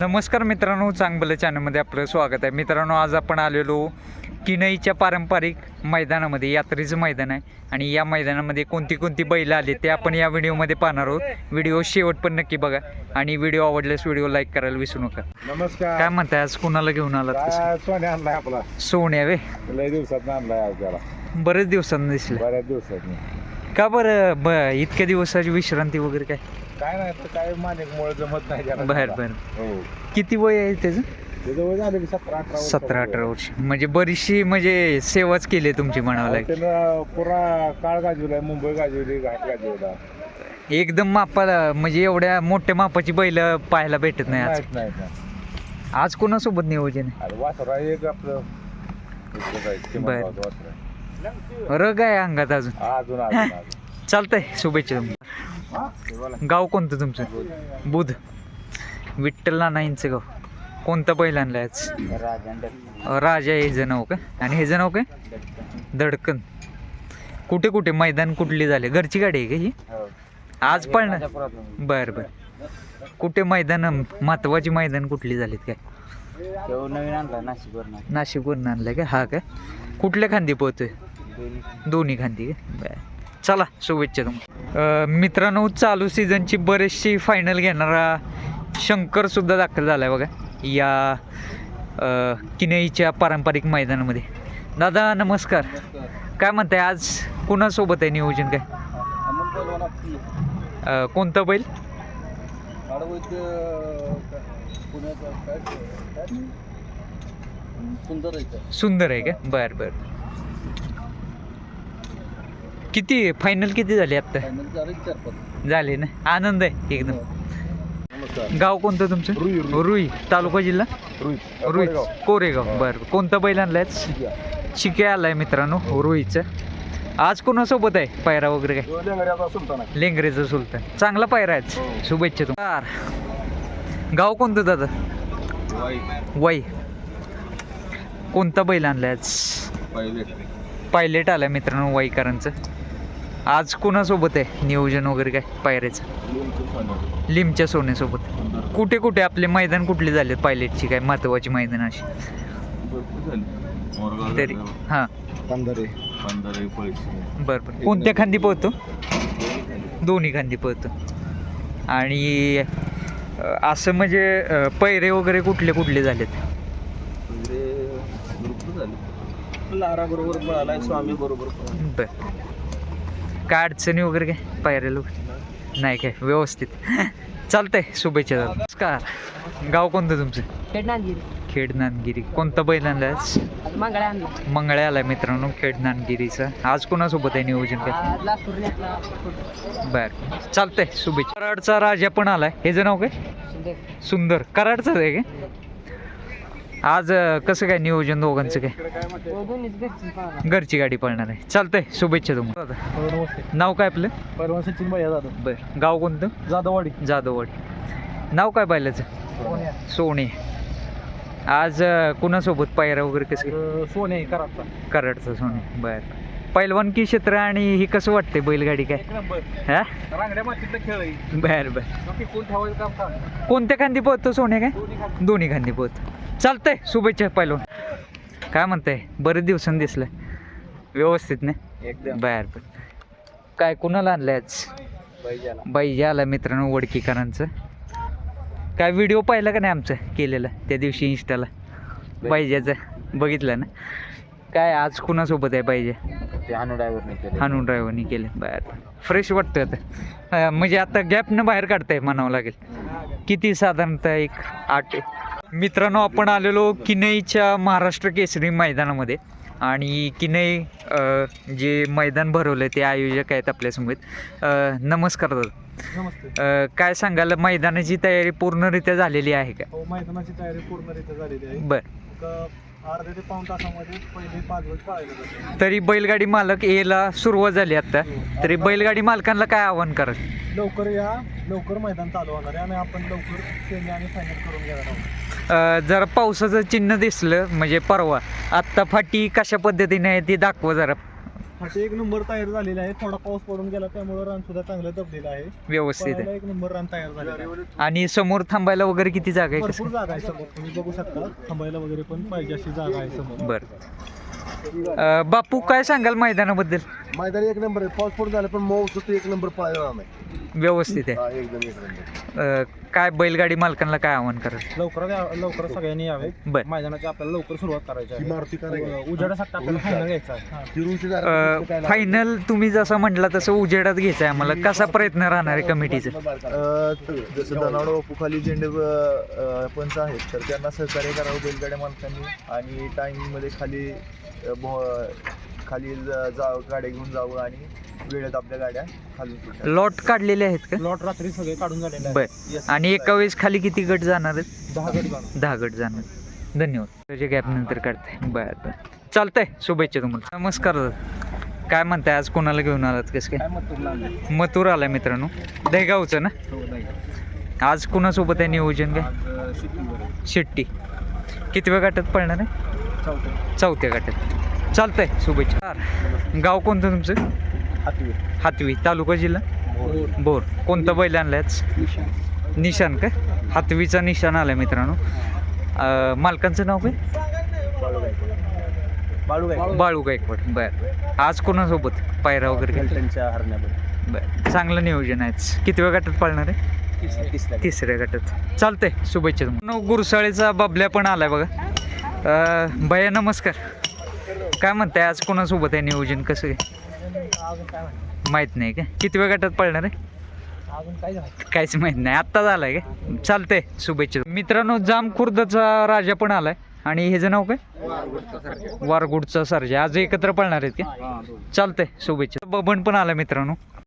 नमस्कार मित्रांनो चांगलं चॅनलमध्ये आपलं स्वागत आहे. मित्रांनो आज आपण आलेलो किनईच्या पारंपरिक मैदानामध्ये यात्रेचं मैदान आहे. आणि या मैदानामध्ये कोणती कोणती बैल आली ते आपण या व्हिडिओमध्ये पाहणार आहोत. व्हिडिओ शेवट पण नक्की बघा. आणि व्हिडिओ आवडल्यास व्हिडिओ लाईक करायला विसरू नका. नमस्कार. काय म्हणताय आज कुणाला घेऊन आलात कसं? काय सोने आणलाय आपला. सोन्या वे? लय दिवसात आणलाय बरेच दिवसांनी दिसलं. बऱ्याच दिवसात का बरं ब इतक्या दिवसाची विश्रांती वगैरे काय? काय नाही तर काय मानिक मुळे जमत नाही त्याला. बाहेर बाहेर हो. किती वय आहे त्याचं? त्याचं वय झालं की सतरा अठरा वर्ष. सतरा अठरा वर्ष. म्हणजे बरीचशी म्हणजे सेवाच केली आहे तुमची म्हणावं लागेल. त्यानं पुरा काळ गाजवलाय मुंबई गाजवली घाट गाजवला. एकदम मापाला म्हणजे एवढ्या मोठ्या मापाची बैल पाहायला भेटत नाही आज. नाहीत नाही आज कोणासोबत नियोजन अरे वासरा एक आपलं. इतकं बरं. वासरा. आहे रग आहे अंगात अजून. अजून. चालतंय शुभेच्छा तुम्हाला. हा? गाव कोणतं तुमचं? बुध. विठ्ठल नानाईंचं गाव. कोणतं बैल आणलं आज? अं, राजा हे जण नाव का? आणि हे जण नाव काय? धडकन कुठे कुठे? मैदान कुठली झाले? घरची गाडी आहे का ही? हो. आज पण बर बर. कुठे मैदान महत्वाची मैदान कुठली झालीत काय? नवीन आणला नाशिकवरून आणलंय. का? हा काय कुठल्या खांदी पोहतोय दोन्ही खांदी का? बर. चला शुभेच्छा तुम्हाला. मित्रांनो चालू सीझनची बरेचशी फायनल घेणारा शंकरसुद्धा दाखल झाला आहे बघा. या किनईच्या पारंपरिक मैदानामध्ये. दादा नमस्कार. काय म्हणताय आज कुणासोबत आहे नियोजन काय? कोणतं बैल? सुंदर आहे सुंदर आहे का? बर बर. किती फायनल किती झाले पाच. झाले ना? आनंद आहे एकदम. नमस्कार. गाव कोणतं तुमचं? रुई, तालुका जिल्हा. रुई. कोरेगाव. कोरेगाव. बर. कोणतं बैल आणलाय? शिके आलाय मित्रांनो रुईचं. आज कोणासोबत आहे? पायरा वगैरे काय? आहे. लेंगरेचं सुलतान. चांगला पायरा आहे हो. शुभेच्छा तुम्हाला. गाव कोणतं दादा? वय कोणता बैल आणलाय आज? पायलट आलाय मित्रांनो वाईकरांचं. आज कोणासोबत आहे नियोजन वगैरे काय पायऱ्याचं? लिमच्या सोन्यासोबत. कुठे कुठे आपले मैदान कुठले झाले पायलटची काय महत्वाची मैदान अशी? तरी. हां. पंधरे. बरं बरं. कोणत्या खांदी पोहतो दोन्ही खांदी पोहतो आणि असं म्हणजे पैरे वगैरे कुठले कुठले झालेत? लारा बरोबर पळालाय स्वामी बरोबर बर काय अडचणी वगैरे काय? पायऱ्याला वगैरे? नाही काय व्यवस्थित. चालतंय शुभेच्छा दादा नमस्कार. गाव कोणतं तुमचं? खेळणागिरी खेड नानगिरी कोणता बैल आणलाय आज? मंगळा आणला. मंगळ्या आलाय मित्रांनो खेड नानगिरीचा आज कोणासोबत आहे नियोजन काय? बर. चालतंय शुभेच्छा. कराडचा राजा पण आलाय. हे जण नाव काय? सुंदर. सुंदर. कराडचाच आहे काय आज अं, कसं काय नियोजन दोघांचं काय? घरची गाडी पळणार आहे. चालतंय शुभेच्छा तुम्हाला. नमस्ते. नाव काय आपलं? परवा सचिन भाई जाधव बर. गाव कोणतं? जाधववाडी. जाधववाडी. नाव काय पाहिल्याचं सोने आज अं, कुणासोबत पायरा वगैरे कसं? सोने कराडचा. कराडचं सोने बर. पैलवानकी क्षेत्र आणि ही कसं वाटते बैलगाडी काय? हा? बर बर. कोणत्या खांदी पोहतो सोने काय? दोन्ही खांदी. पोहतो चालतंय शुभेच्छा पैलवान. काय म्हणताय? बरेच दिवसांनी दिसलं व्यवस्थित नाही एकदम. बर बर. काय कुणाला आणलंय आज? बाई आला मित्रांनो वडकीकरांचं. काय व्हिडिओ पाहिला का नाही आमचं केलेलं त्या दिवशी इंस्टाला बाईजाचं बघितलं. ना? काय आज कुणासोबत आहे पाहिजे ते हानू ड्रायव्हरने केले. हानून ड्रायव्हरनी केले. बाहेर फ्रेश वाटतं आता. अं, म्हणजे आता गॅपनं बाहेर काढताय म्हणावं लागेल. किती साधारणतः एक आठ मित्रांनो आपण आलेलो किनईच्या महाराष्ट्र केसरी मैदानामध्ये. आणि किनई अं, जे मैदान भरवलं ते आयोजक आहेत आपल्यासमोर. अं, नमस्कार दादा. नमस्ते. अं, काय सांगाल मैदानाची तयारी पूर्णरित्या झालेली आहे का? हो मैदानाची तयारी पूर्णरित्या झालेली आहे. बर. एक अर्ध्या ते पाऊण तासामध्ये पहिले पाच वेळ पळायला जाते. तरी बैलगाडी मालक यायला सुरुवात झाली आता. तरी बैलगाडी मालकांना काय आव्हान कराल? लवकर या लवकर मैदान चालू होणार आहे आणि आपण लवकर सेमी आणि फायनल करून घेणार आहोत. अं, जरा पावसाचं चिन्ह दिसलं म्हणजे परवा. आत्ता फाटी कशा पद्धतीने आहे ती दाखवा जरा. फाटी एक नंबर तयार झालेला आहे. थोडा पाऊस पडून गेला त्यामुळे रान सुद्धा चांगलं दबलेलं आहे. व्यवस्थित पळायला आहे एक नंबर रान तयार झालेलं आहे. आणि समोर थांबायला वगैरे किती जागा आहे भरपूर जागा आहे समोर. तुम्ही बघू शकता थांबायला वगैरे पण पाहिजे अशी जागा आहे समोर. बर. अं, बापू काय सांगाल मैदानाबद्दल? मैदान एक नंबर आहे. पाऊस पडून झाला पण मऊ सुद्धा एक नंबर पळायला नाही व्यवस्थित आहे. हा, एकदम एक नंबर अं, काय बैलगाडी मालकांना काय आव्हान कराल? लवकरात या- लवकरात सगळ्यांनी यावे. बर. मैदानाची आपल्याला लवकर सुरुवात करायची ही आहे. मारुती करायची उजेडासाठी आपल्याला फायनल घ्यायचा आहे. फिरूनची जरा फायनल तुम्ही जसं म्हटलं तसं उजेडात घ्यायचं आहे आम्हाला. कसा प्रयत्न राहणार आहे कमिटीचा? जसं धनावड बापूखाली झेंडे अ, पंच आहेत तर त्यांना सहकार्य करावं बैलगाड्या मालकांनी. आणि टायमिंगमध्ये खाली अ, भो- खाली जा जा- गाड्या घेऊन जावं आणि वेळेत आपल्या गाड्या खाली. लॉट काढलेले आहेत का? लॉट रात्री सगळे काढून झालेले बर. आणि एका वेळेस खाली किती गट जाणार आहेत? दहा गट जाणार. दहा गट जाणार. धन्यवाद. त्याच्या गॅप नंतर काढते. बर बर. चालतंय. शुभेच्छा तुम्हाला. नमस्कार दादा. काय म्हणताय? आज कोणाला घेऊन आलात? कसं काय? मथुर आलाय मित्रांनो. दहेगावचं ना? आज कुणासोबत आहे नियोजन काय? शिट्टी. किती वेळ गाठात पडणार आहे? चौथ्या गाठात चालतंय शुभेच्छा. गाव कोणतं तुमचं? हातवी. तालुका जिल्हा? बोर कोणतं बैल आणलाय? निशान. का? हातवीचा निशान आलाय मित्रांनो. मालकांचं नाव काय? बाळू गायकवाड बर आज कोणासोबत पायरा वगैरे बर. चांगलं नियोजन आहे. किती वेळ गटात पाळणार आहे? तिसऱ्या गटात. चालतंय शुभेच्छा गुरसाळेचा बबल्या पण आलाय बघा. भैया नमस्कार. काय म्हणताय आज कोणासोबत आहे नियोजन? कसं काय माहीत नाही का? किती वेळ गटात पळणार आहे? काहीच माहीत नाही. आत्ता झालाय का? चालतंय. शुभेच्छा. मित्रांनो जाम खुर्दचा राजा पण आलाय. आणि ह्याचं नाव काय? वारगुडचा सरजा. आज एकत्र पळणार आहेत का? चालतंय. शुभेच्छा. बबन पण आला मित्रांनो.